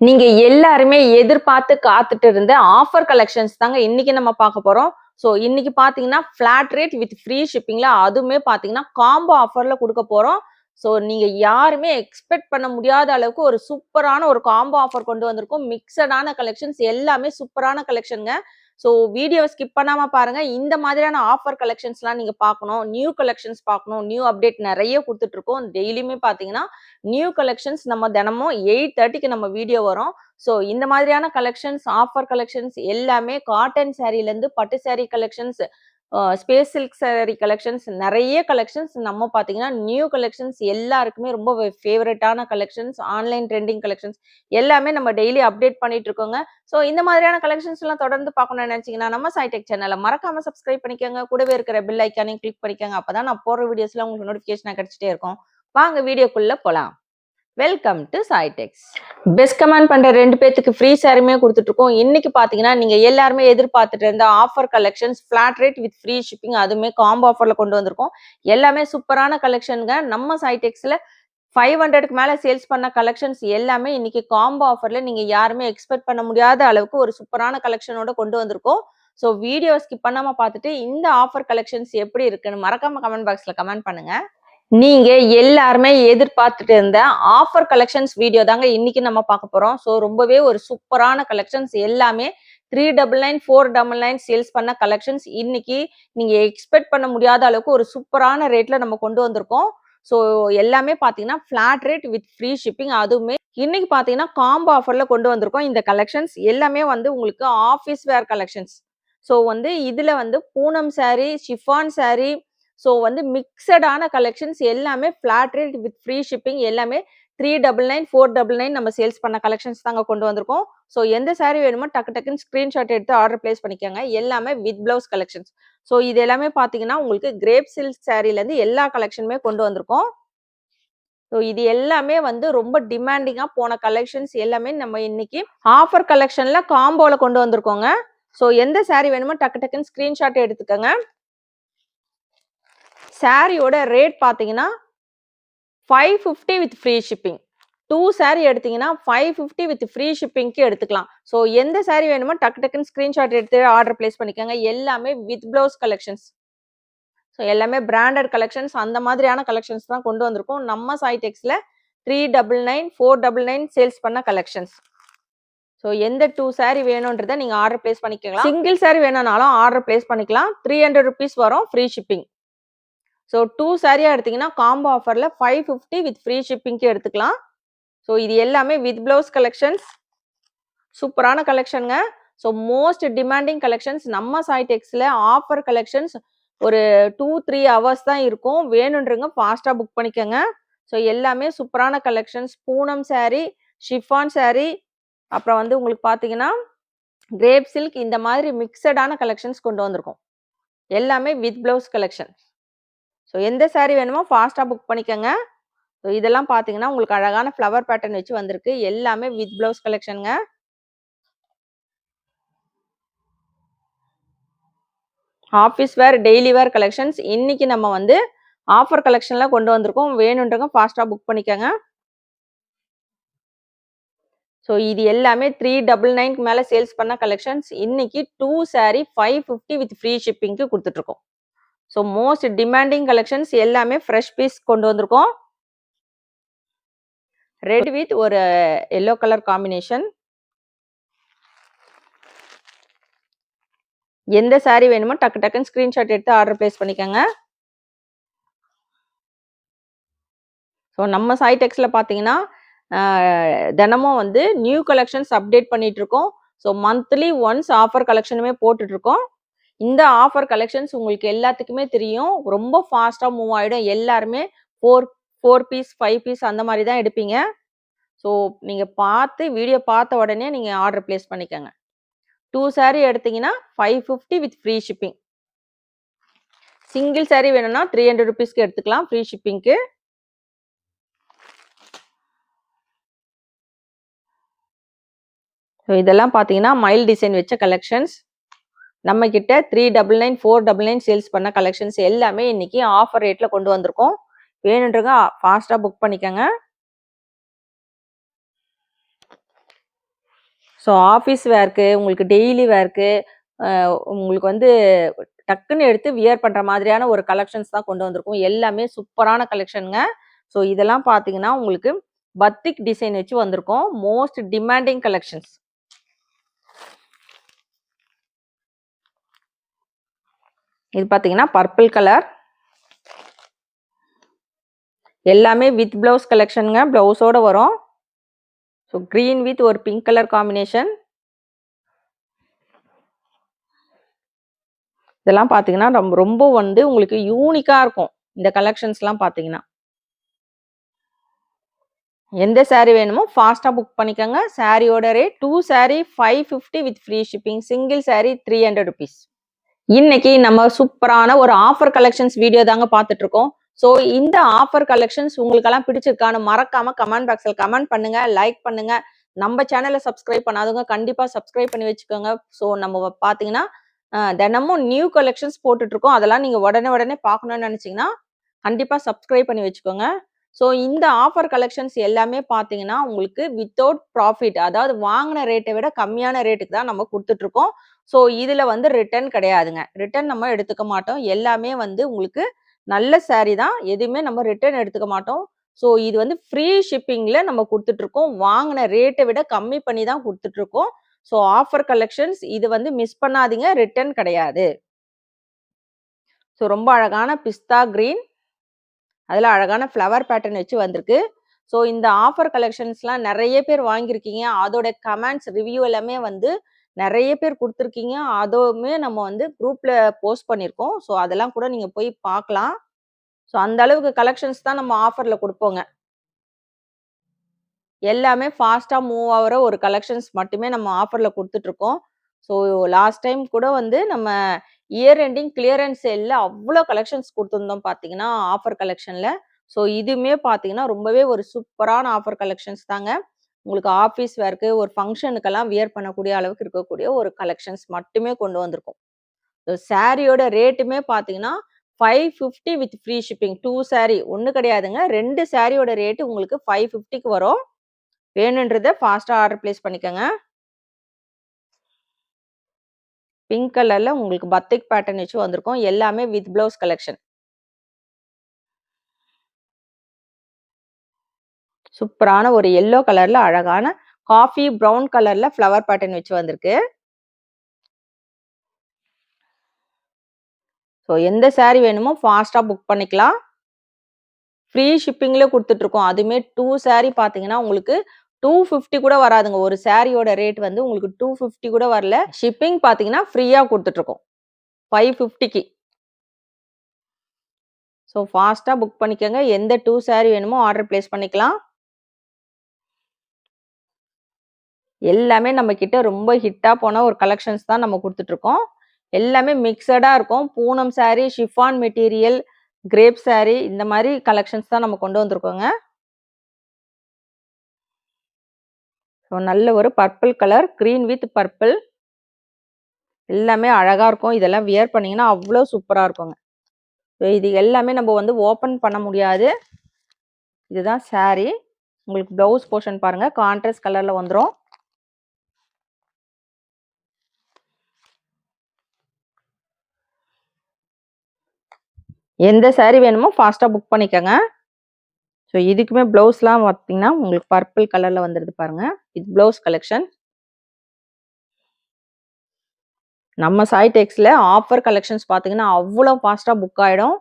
நீங்க எல்லாருமே எதிர்பார்த்து காத்துட்டு இருந்த ஆஃபர் கலெக்ஷன்ஸ் தாங்க இன்னைக்கு நம்ம பார்க்க போறோம். ஸோ இன்னைக்கு பாத்தீங்கன்னா ஃபிளாட் ரேட் வித் ஃப்ரீ ஷிப்பிங்ல அதுவுமே பாத்தீங்கன்னா காம்போ ஆஃபர்ல கொடுக்க போறோம். ஸோ நீங்க யாருமே எக்ஸ்பெக்ட் பண்ண முடியாத அளவுக்கு ஒரு சூப்பரான ஒரு காம்போ ஆஃபர் கொண்டு வந்திருக்கோம். மிக்சடான கலெக்ஷன்ஸ் எல்லாமே சூப்பரான கலெக்ஷனுங்க ஸோ வீடியோ ஸ்கிப் பண்ணாமல் பாருங்கள் இந்த மாதிரியான ஆஃபர் கலெக்ஷன்ஸ்லாம் நீங்கள் பார்க்கணும். நியூ கலெக்ஷன்ஸ் பார்க்கணும். நியூ அப்டேட் நிறைய கொடுத்துட்ருக்கோம். டெய்லியுமே பார்த்தீங்கன்னா நியூ கலெக்ஷன்ஸ் நம்ம தினமும் எயிட் தேர்ட்டிக்கு நம்ம வீடியோ வரும். ஸோ இந்த மாதிரியான கலெக்ஷன்ஸ் ஆஃபர் கலெக்ஷன்ஸ் எல்லாமே காட்டன் சேரீலேருந்து பட்டு saree collections space silk saree collections நிறைய கலெக்ஷன்ஸ் நம்ம பார்த்தீங்கன்னா நியூ கலெக்ஷன்ஸ் எல்லாருக்குமே ரொம்ப ஃபேவரட்டான கலெக்ஷன்ஸ் ஆன்லைன் ட்ரெண்டிங் கலெக்ஷன்ஸ் எல்லாமே நம்ம டெய்லி அப்டேட் பண்ணிட்டு இருக்கோங்க. ஸோ இந்த மாதிரியான கலெக்ஷன்ஸ் எல்லாம் தொடர்ந்து பார்க்கணும்னு நினைச்சிங்கன்னா நம்ம சைடெக் சேனலை மறக்காம சப்ஸ்கிரைப் பண்ணிக்கோங்க. கூடவே இருக்கிற பில் ஐக்கானையும் கிளிக் பண்ணிக்கோங்க. அப்போதான் நான் போடுற வீடியோஸ்லாம் உங்களுக்கு நோட்டிஃபிகேஷனாக கிடைச்சிட்டே இருக்கும். வாங்க வீடியோக்குள்ளே போகலாம் welcome to Saitex best comment பண்ற ரெண்டு பேத்துக்கு ஃப்ரீ சாரியுமே கொடுத்துட்டு இருக்கோம் இன்னைக்கு பாத்தீங்கன்னா நீங்க எல்லாருமே எதிர்பார்த்துட்டு இருந்த offer collections flat rate with free shipping அதுவுமே காம்போ ஆஃபர்ல கொண்டு வந்திருக்கோம். எல்லாமே சூப்பரான கலெக்ஷனுங்க நம்ம சாய்டெக்ஸ்ல ஃபைவ் ஹண்ட்ரடுக்கு மேல சேல்ஸ் பண்ண கலெக்ஷன்ஸ் எல்லாமே இன்னைக்கு காம்போ ஆஃபர்ல நீங்க யாருமே எக்ஸ்பெக்ட் பண்ண முடியாத அளவுக்கு ஒரு சூப்பரான கலெக்ஷனோட கொண்டு வந்திருக்கோம். ஸோ வீடியோ ஸ்கிப் பண்ணாம பார்த்துட்டு இந்த ஆஃபர் கலெக்ஷன்ஸ் எப்படி இருக்குன்னு மறக்காம கமெண்ட் பாக்ஸ்ல கமெண்ட் பண்ணுங்க. நீங்க எல்லாருமே எதிர்பார்த்துட்டு இருந்த ஆஃபர் கலெக்ஷன்ஸ் வீடியோ தாங்க இன்னைக்கு நம்ம பார்க்க போறோம். ஸோ ரொம்பவே ஒரு சூப்பரான கலெக்ஷன்ஸ் எல்லாமே three double nine four double nine sales பண்ண கலெக்ஷன்ஸ் இன்னைக்கு நீங்க எக்ஸ்பெக்ட் பண்ண முடியாத அளவுக்கு ஒரு சூப்பரான ரேட்ல நம்ம கொண்டு வந்திருக்கோம். ஸோ எல்லாமே பார்த்தீங்கன்னா flat rate with free shipping அதுவுமே இன்னைக்கு பார்த்தீங்கன்னா காம்போ ஆஃபர்ல கொண்டு வந்திருக்கோம். இந்த கலெக்ஷன்ஸ் எல்லாமே வந்து உங்களுக்கு ஆஃபீஸ் வேர் கலெக்ஷன்ஸ் ஸோ வந்து இதுல வந்து Poonam saree chiffon saree so வந்து மிக்சடான கலெக்ஷன்ஸ் எல்லாமே flat rate with free shipping எல்லாமே three double nine four double nine நம்ம சேல்ஸ் பண்ண கலெக்ஷன்ஸ் தாங்க கொண்டு வந்திருக்கோம். ஸோ எந்த சாரீ வேணுமோ டக்கு டக்குன்னு ஸ்க்ரீன்ஷாட் எடுத்து ஆர்டர் பிளேஸ் பண்ணிக்கோங்க. எல்லாமே வித் பிளவுஸ் கலெக்ஷன்ஸ் ஸோ இது எல்லாமே பார்த்தீங்கன்னா உங்களுக்கு கிரேப் சில்க் சாரீலேருந்து எல்லா கலெக்ஷனுமே கொண்டு வந்திருக்கோம். ஸோ இது எல்லாமே வந்து ரொம்ப டிமாண்டிங்காக போன கலெக்ஷன்ஸ் எல்லாமே நம்ம இன்னைக்கு ஆஃபர் கலெக்ஷனில் காம்போவில் கொண்டு வந்திருக்கோங்க. ஸோ எந்த சாரீ வேணுமோ டக்கு டக்குன்னு ஸ்க்ரீன்ஷாட் எடுத்துக்கோங்க. சாரியோட ரேட் பார்த்தீங்கன்னா five fifty with free shipping two saree எடுத்தீங்கன்னா ஃபைவ் ஃபிஃப்டி வித் ஃப்ரீ ஷிப்பிங்க்கு எடுத்துக்கலாம். ஸோ எந்த saree வேணுமோ டக்கு டக்குன்னு ஸ்க்ரீன்ஷாட் எடுத்து ஆர்டர் பிளேஸ் பண்ணிக்கோங்க. எல்லாமே வித் ப்ளவுஸ் கலெக்ஷன்ஸ் ஸோ எல்லாமே பிராண்டட் கலெக்ஷன்ஸ் அந்த மாதிரியான கலெக்ஷன்ஸ் தான் கொண்டு வந்திருக்கோம். நம்ம சாய்டெக்ஸில் three double nine four double nine sales பண்ண கலெக்ஷன்ஸ் ஸோ எந்த டூ saree வேணுன்றதை நீங்கள் ஆர்டர் பிளேஸ் பண்ணிக்கலாம். சிங்கிள் saree வேணும்னாலும் ஆர்டர் பிளேஸ் பண்ணிக்கலாம். த்ரீ ஹண்ட்ரட் ருபீஸ் வரும் ஃப்ரீ ஷிப்பிங் ஸோ டூ சாரியாக எடுத்தீங்கன்னா காம்போ ஆஃபரில் ஃபைவ் ஃபிஃப்டி வித் ஃப்ரீ ஷிப்பிங்க்கு எடுத்துக்கலாம். ஸோ இது எல்லாமே வித் ப்ளவுஸ் கலெக்ஷன்ஸ் சூப்பரான கலெக்ஷனுங்க ஸோ மோஸ்ட் டிமாண்டிங் கலெக்ஷன்ஸ் நம்ம சாய்டெக்ஸில் ஆஃபர் கலெக்ஷன்ஸ் ஒரு டூ த்ரீ ஹவர்ஸ் தான் இருக்கும். வேணுன்றங்க ஃபாஸ்ட்டாக புக் பண்ணிக்கோங்க. ஸோ எல்லாமே சூப்பரான கலெக்ஷன்ஸ் பூனம் சாரீ ஷிஃபான் சாரீ அப்புறம் வந்து உங்களுக்கு பார்த்தீங்கன்னா கிரேப் சில்க் இந்த மாதிரி மிக்சடான கலெக்ஷன்ஸ் கொண்டு வந்திருக்கோம். எல்லாமே வித் ப்ளவுஸ் கலெக்ஷன் ஸோ எந்த சாரீ வேணுமோ ஃபாஸ்ட்டாக புக் பண்ணிக்கோங்க. ஸோ இதெல்லாம் பார்த்தீங்கன்னா உங்களுக்கு அழகான ஃப்ளவர் பேட்டர்ன் வச்சு வந்திருக்கு. எல்லாமே with blouse கலெக்ஷனுங்க office wear daily wear collections இன்னைக்கு நம்ம வந்து ஆஃபர் கலெக்ஷன்லாம் கொண்டு வந்திருக்கோம். வேணுன்றவங்க ஃபாஸ்ட்டாக புக் பண்ணிக்கோங்க. ஸோ இது எல்லாமே த்ரீ டபுள் நைன்க்கு மேலே சேல்ஸ் பண்ண கலெக்ஷன்ஸ் இன்னைக்கு two saree five fifty with free ஷிப்பிங்க்கு கொடுத்துட்ருக்கோம் ஸோ மோஸ்ட் டிமாண்டிங் கலெக்ஷன்ஸ் எல்லாமே ஃப்ரெஷ் பீஸ் கொண்டு வந்திருக்கோம். ரெட் வித் ஒரு எல்லோ கலர் காம்பினேஷன் எந்த saree வேணுமோ டக்கு டக்குன்னு ஸ்க்ரீன்ஷாட் எடுத்து ஆர்டர் பிளேஸ் பண்ணிக்கோங்க. ஸோ நம்ம சாய்டெக்ஸில் பார்த்தீங்கன்னா தினமும் வந்து நியூ கலெக்ஷன்ஸ் அப்டேட் பண்ணிகிட்ருக்கோம் ஸோ மந்த்லி ஒன்ஸ் ஆஃபர் கலெக்ஷனுமே போட்டுட்ருக்கோம் இருக்கோம். இந்த ஆஃபர் கலெக்ஷன்ஸ் உங்களுக்கு எல்லாத்துக்குமே தெரியும். ரொம்ப ஃபாஸ்ட்டாக மூவ் ஆகிடும் எல்லாருமே four four piece five piece அந்த மாதிரி தான் எடுப்பீங்க. ஸோ நீங்கள் பார்த்து வீடியோ பார்த்த உடனே நீங்கள் ஆர்டர் பிளேஸ் பண்ணிக்கோங்க. டூ சாரீ எடுத்தீங்கன்னா five fifty with free shipping single saree வேணும்னா த்ரீ ஹண்ட்ரட் ருபீஸ்க்கு எடுத்துக்கலாம் ஃப்ரீ ஷிப்பிங்க்கு ஸோ இதெல்லாம் பார்த்தீங்கன்னா மைல் டிசைன் வச்ச கலெக்ஷன்ஸ் நம்ம கிட்ட three double nine four double nine sales பண்ண கலெக்ஷன்ஸ் எல்லாமே இன்னைக்கு ஆஃபர் ரேட்ல கொண்டு வந்திருக்கோம். வேணுன்றவங்க ஃபாஸ்ட்டாக புக் பண்ணிக்கோங்க. ஸோ ஆஃபீஸ் வேர்க்கு உங்களுக்கு டெய்லி வேர்க்கு உங்களுக்கு வந்து டக்குன்னு எடுத்து வியர் பண்ணுற மாதிரியான ஒரு கலெக்ஷன்ஸ் தான் கொண்டு வந்திருக்கோம். எல்லாமே சூப்பரான கலெக்ஷனுங்க ஸோ இதெல்லாம் பார்த்தீங்கன்னா உங்களுக்கு பத்திக் டிசைன் வச்சு வந்திருக்கோம். மோஸ்ட் டிமாண்டிங் கலெக்ஷன்ஸ் இது பார்த்தீங்கன்னா பர்பிள் கலர் எல்லாமே வித் ப்ளவுஸ் கலெக்ஷனுங்க ப்ளவுஸோடு வரும். ஸோ க்ரீன் வித் ஒரு பிங்க் கலர் காம்பினேஷன் இதெல்லாம் பார்த்தீங்கன்னா ரொம்ப ரொம்ப வந்து உங்களுக்கு யூனிக்காக இருக்கும். இந்த கலெக்ஷன்ஸ்லாம் பார்த்தீங்கன்னா எந்த சாரீ வேணுமோ ஃபாஸ்ட்டாக புக் பண்ணிக்கோங்க. சாரியோட rate two saree five fifty with free shipping single saree three hundred rupees இன்னைக்கு நம்ம சூப்பரான ஒரு ஆஃபர் கலெக்ஷன்ஸ் வீடியோ தாங்க பார்த்துட்டு இருக்கோம் ஸோ இந்த ஆஃபர் கலெக்ஷன்ஸ் உங்களுக்கெல்லாம் பிடிச்சிருக்கான்னு மறக்காம கமெண்ட் பாக்ஸில் கமெண்ட் பண்ணுங்க லைக் பண்ணுங்க. நம்ம சேனலை சப்ஸ்கிரைப் பண்ணாதவங்க கண்டிப்பா சப்ஸ்கிரைப் பண்ணி வச்சுக்கோங்க. ஸோ நம்ம பார்த்தீங்கன்னா தினமும் நியூ கலெக்ஷன்ஸ் போட்டுட்டு இருக்கோம் அதெல்லாம் நீங்க உடனே உடனே பார்க்கணும்னு நினைச்சீங்கன்னா கண்டிப்பா சப்ஸ்கிரைப் பண்ணி வச்சுக்கோங்க. ஸோ இந்த ஆஃபர் கலெக்ஷன்ஸ் எல்லாமே பார்த்தீங்கன்னா உங்களுக்கு வித்தவுட் ப்ராஃபிட் அதாவது வாங்கின ரேட்டை விட கம்மியான ரேட்டுக்கு தான் நம்ம கொடுத்துட்ருக்கோம். ஸோ இதில் வந்து ரிட்டர்ன் கிடையாதுங்க. ரிட்டர்ன் நம்ம எடுத்துக்க மாட்டோம். எல்லாமே வந்து உங்களுக்கு நல்ல சாரீ தான். எதுவுமே நம்ம ரிட்டர்ன் எடுத்துக்க மாட்டோம். ஸோ இது வந்து ஃப்ரீ ஷிப்பிங்கில் நம்ம கொடுத்துட்ருக்கோம். வாங்கின ரேட்டை விட கம்மி பண்ணி தான் கொடுத்துட்ருக்கோம். ஸோ ஆஃபர் கலெக்ஷன்ஸ் இது வந்து மிஸ் பண்ணாதீங்க. ரிட்டர்ன் கிடையாது. ஸோ ரொம்ப அழகான பிஸ்தா கிரீன் அதில் அழகான ஃப்ளவர் பேட்டர்ன் வச்சு வந்திருக்கு. ஸோ இந்த ஆஃபர் கலெக்ஷன்ஸ்லாம் நிறைய பேர் வாங்கியிருக்கீங்க. அதோட கமெண்ட்ஸ் ரிவ்யூ எல்லாமே வந்து நிறைய பேர் கொடுத்துருக்கீங்க. அதுவுமே நம்ம வந்து குரூப்பில் போஸ்ட் பண்ணியிருக்கோம். ஸோ அதெல்லாம் கூட நீங்கள் போய் பார்க்கலாம். ஸோ அந்த அளவுக்கு கலெக்ஷன்ஸ் தான் நம்ம ஆஃபரில் கொடுப்போங்க. எல்லாமே ஃபாஸ்ட்டாக மூவ் ஆகிற ஒரு கலெக்ஷன்ஸ் மட்டுமே நம்ம ஆஃபரில் கொடுத்துட்ருக்கோம் ஸோ லாஸ்ட் டைம் கூட வந்து நம்ம இயர் எண்டிங் கிளியரன்ஸ் சேலில் அவ்வளோ கலெக்ஷன்ஸ் கொடுத்துருந்தோம் பார்த்தீங்கன்னா ஆஃபர் கலெக்ஷனில் ஸோ இதுவுமே பார்த்தீங்கன்னா ரொம்பவே ஒரு சூப்பரான ஆஃபர் கலெக்ஷன்ஸ் தாங்க. உங்களுக்கு ஆஃபீஸ் வேர்க்கு ஒரு ஃபங்க்ஷனுக்கெல்லாம் வியர் பண்ணக்கூடிய அளவுக்கு இருக்கக்கூடிய ஒரு கலெக்ஷன்ஸ் மட்டுமே கொண்டு வந்திருக்கும். ஸோ சாரியோட ரேட்டுமே பார்த்தீங்கன்னா five fifty with free shipping two saree. ஒன்று கிடையாதுங்க. ரெண்டு சாரியோட ரேட்டு உங்களுக்கு ஃபைவ் ஃபிஃப்டிக்கு வரும். வேணுன்றதை ஃபாஸ்ட்டாக ஆர்டர் ப்ளேஸ் பண்ணிக்கோங்க. பிங்க் கலர்ல உங்களுக்கு பத்திக் பேட்டர்ன் வச்சு வந்திருக்கும். எல்லாமே வித் பிளவுஸ் கலெக்ஷன் சூப்பரான ஒரு எல்லோ கலர்ல அழகான காஃபி ப்ரௌன் கலர்ல ஃப்ளவர் பேட்டர்ன் வச்சு வந்திருக்கு. ஸோ எந்த சாரீ வேணுமோ ஃபாஸ்ட்டாக புக் பண்ணிக்கலாம். ஃப்ரீ ஷிப்பிங்கில் கொடுத்துட்ருக்கோம் அதுவுமே டூ சாரீ பார்த்தீங்கன்னா உங்களுக்கு டூ ஃபிஃப்டி கூட வராதுங்க. ஒரு சாரியோட ரேட் வந்து உங்களுக்கு டூ ஃபிஃப்டி கூட வரல. ஷிப்பிங் பார்த்தீங்கன்னா ஃப்ரீயாக கொடுத்துட்ருக்கோம். ஃபைவ் ஃபிஃப்டிக்கு ஸோ ஃபாஸ்ட்டாக புக் பண்ணிக்கோங்க. எந்த டூ saree வேணுமோ ஆர்டர் ப்ளேஸ் பண்ணிக்கலாம். எல்லாமே நம்ம கிட்ட ரொம்ப ஹிட்டாக போன ஒரு கலெக்ஷன்ஸ் தான் நம்ம கொடுத்துட்ருக்கோம். எல்லாமே மிக்சடாக இருக்கும். Poonam saree chiffon material crepe saree இந்த மாதிரி கலெக்ஷன்ஸ் தான் நம்ம கொண்டு வந்திருக்கோங்க. நல்ல ஒரு purple colour green with purple எல்லாமே அழகாக இருக்கும். இதெல்லாம் வியர் பண்ணிங்கன்னா அவ்வளோ சூப்பராக இருக்குங்க. ஸோ இது எல்லாமே நம்ம வந்து ஓப்பன் பண்ண முடியாது. இதுதான் சாரீ உங்களுக்கு ப்ளவுஸ் போர்ஷன் பாருங்கள் கான்ட்ராஸ்ட் கலரில் வந்துடும் எந்த சாரீ வேணுமோ ஃபாஸ்ட்டாக புக் பண்ணிக்கோங்க. ஸோ இதுக்குமே ப்ளவுஸ்லாம் பார்த்தீங்கன்னா உங்களுக்கு பர்பிள் கலரில் வந்துடுது பாருங்க. இது ப்ளவுஸ் கலெக்ஷன் நம்ம சாய் ஆஃபர் கலெக்ஷன்ஸ் பார்த்தீங்கன்னா அவ்வளோ ஃபாஸ்ட்டாக புக் ஆகிடும்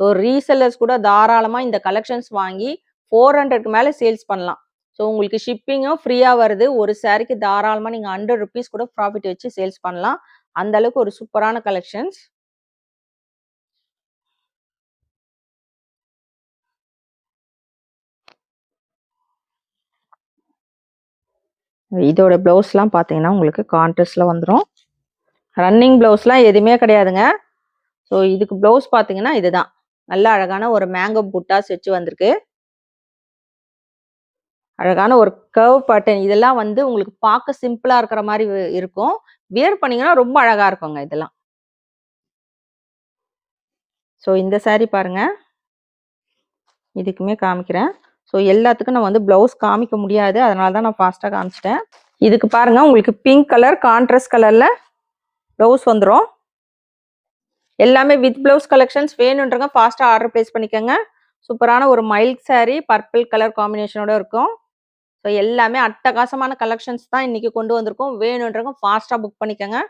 ஸோ ரீசெல்லர்ஸ் கூட தாராளமாக இந்த கலெக்ஷன்ஸ் வாங்கி ஃபோர் ஹண்ட்ரட்க்கு மேலே சேல்ஸ் பண்ணலாம். ஸோ உங்களுக்கு ஷிப்பிங்கும் ஃப்ரீயாக வருது. ஒரு சேரீக்கு தாராளமாக நீங்கள் ஹண்ட்ரட் ருபீஸ் கூட ப்ராஃபிட் வச்சு சேல்ஸ் பண்ணலாம். அந்த அளவுக்கு ஒரு சூப்பரான கலெக்ஷன்ஸ் இதோட ப்ளவுஸ்லாம் பார்த்தீங்கன்னா உங்களுக்கு கான்ட்ரஸ்டில் வந்துடும் ரன்னிங் ப்ளவுஸ்லாம் எதுவுமே கிடையாதுங்க. ஸோ இதுக்கு ப்ளவுஸ் பார்த்தீங்கன்னா இதுதான். நல்ல அழகான ஒரு மேங்கோ புட்டாஸ் வச்சு வந்திருக்கு. அழகான ஒரு கர்வ் பட்டன் இதெல்லாம் வந்து உங்களுக்கு பார்க்க சிம்பிளா இருக்கிற மாதிரி இருக்கும். வியர் பண்ணீங்கன்னா ரொம்ப அழகா இருக்குங்க இதெல்லாம். ஸோ இந்த saree பாருங்க. இதுக்குமே காமிக்கிறேன். ஸோ எல்லாத்துக்கும் நான் வந்து ப்ளவுஸ் காமிக்க முடியாது. அதனால தான் நான் ஃபாஸ்ட்டாக காமிச்சிட்டேன். இதுக்கு பாருங்க உங்களுக்கு பிங்க் கலர் கான்ட்ராஸ்ட் கலரில் ப்ளவுஸ் வந்துடும் எல்லாமே வித் ப்ளவுஸ் கலெக்ஷன்ஸ் வேணுன்றங்க ஃபாஸ்ட்டாக ஆர்டர் ப்ளேஸ் பண்ணிக்கோங்க. சூப்பரான ஒரு மைல்க் சாரீ பர்பிள் கலர் காம்பினேஷனோட இருக்கும். ஸோ எல்லாமே அட்டகாசமான கலெக்ஷன்ஸ் தான் இன்றைக்கி கொண்டு வந்திருக்கோம். வேணுன்றவங்க ஃபாஸ்ட்டாக புக் பண்ணிக்கோங்க.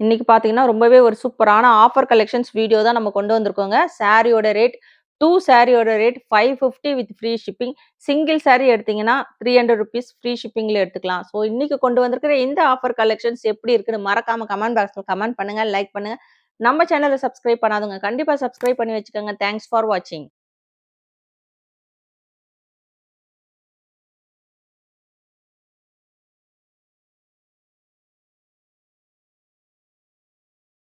இன்னைக்கு பார்த்தீங்கன்னா ரொம்பவே ஒரு சூப்பரான ஆஃபர் கலெக்ஷன்ஸ் வீடியோ தான் நம்ம கொண்டு வந்திருக்கோங்க. சாரியோட ரேட் டூ சாரியோட rate five fifty with free shipping single saree எடுத்தீங்கன்னா த்ரீ ஹண்ட்ரட் ருபீஸ் ஃப்ரீ ஷிப்பிங்கில் எடுத்துக்கலாம். ஸோ இன்னைக்கு கொண்டு வந்திருக்கிற இந்த ஆஃபர் கலெக்ஷன்ஸ் எப்படி இருக்குன்னு மறக்காம கமெண்ட் பாக்ஸில் கமெண்ட் பண்ணுங்க லைக் பண்ணுங்க. நம்ம சேனலை சப்ஸ்கிரைப் பண்ணாதுங்க கண்டிப்பாக சப்ஸ்கிரைப் பண்ணி வச்சுக்கோங்க. தேங்க்ஸ் ஃபார் வாட்சிங்